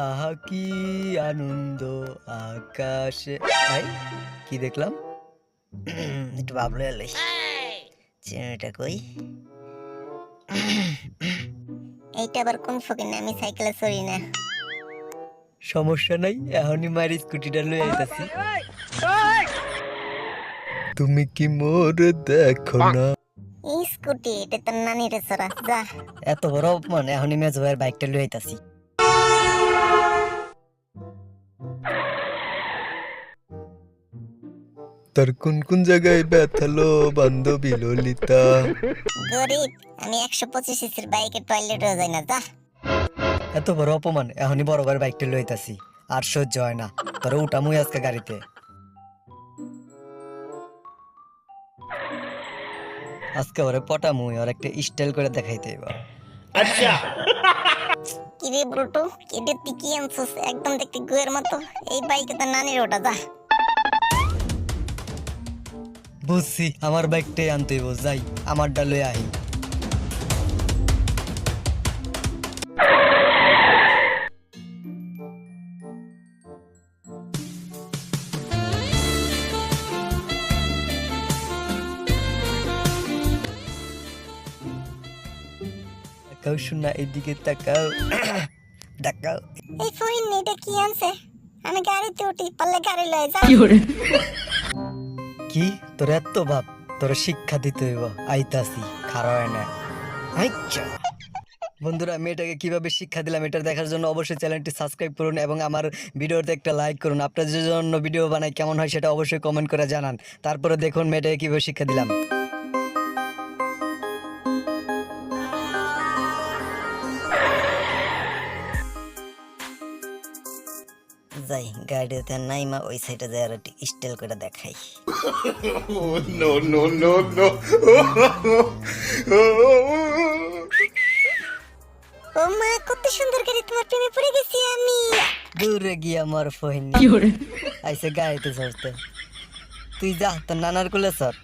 আহা কি আনন্দ আকাশে। আই কি দেখলাম? একটু বাবলে এলাই চিনিটা কই? এইটা আবার কোন ফকির না আমি সাইকেলে চড়ি না। সমস্যা নাই এখনই মায়ের স্কুটিটা লয়ে আইতাছি। তুমি কি মোর দেখো না? এই স্কুটি এটা তোর নানিরে চড়া যা। এত বড় অপমান এখনই মেজ ভাইয়ের বাইকটা লয়ে আইতাছি। তার কোন কোন জায়গায় ব্যথালো বান্ধবী ললিতা? গরিব আমি একশো পঁচিশ সিসির বাইকে টয়লেটেও যাই না যা। এত বড় অপমান এখনই বড় ভাইয়ের বাইকটা লয়ে আইতাছি আর সহ্য হয় না তোর উঠামুই আজকে গাড়িতে। আজকে ওরে পটামুই আর একটা স্টাইল করে দেখাইতে এবার কি রে ব্রোটো কেটে কি আনছিস? একদম দেখতে গুয়ের মতো। এই বাইকে তো নানির ওটা যা। বুঝছি আমার বাইকটাই আনতে যাই আমার ডালে আহি তাকাও শোনা এদিকে তাকাও। তাকাও। এই ফহিন এটা কি আনছে? আমি গাড়িতে উঠি পারলে গাড়ি লয়ে যা। কি তোর এত ভাব তোর শিক্ষা দিতে হইব আইতাছি খারাপ হয় না। আচ্ছা। বন্ধুরা মেয়েটাকে কীভাবে শিক্ষা দিলাম এটা দেখার জন্য অবশ্যই চ্যানেলটি সাবস্ক্রাইব করুন এবং আমার ভিডিওতে একটা লাইক করুন। আপনাদের জন্য ভিডিও বানাই কেমন হয় সেটা অবশ্যই কমেন্ট করে জানান। তারপরে দেখুন মেয়েটাকে কীভাবে শিক্ষা দিলাম। যাই গাড়িতে নাই মা ওই সাইডে যাই আর স্টাইল করে দেখাই। No, no, no, no. ও মা কত সুন্দর করে তোমার প্রেমে পড়ে গেছি আমি। দূরে গিয়ে আমার ফহিন আইসে গাড়িতে চড়তে। তুই যা তোর নানার কোলে সর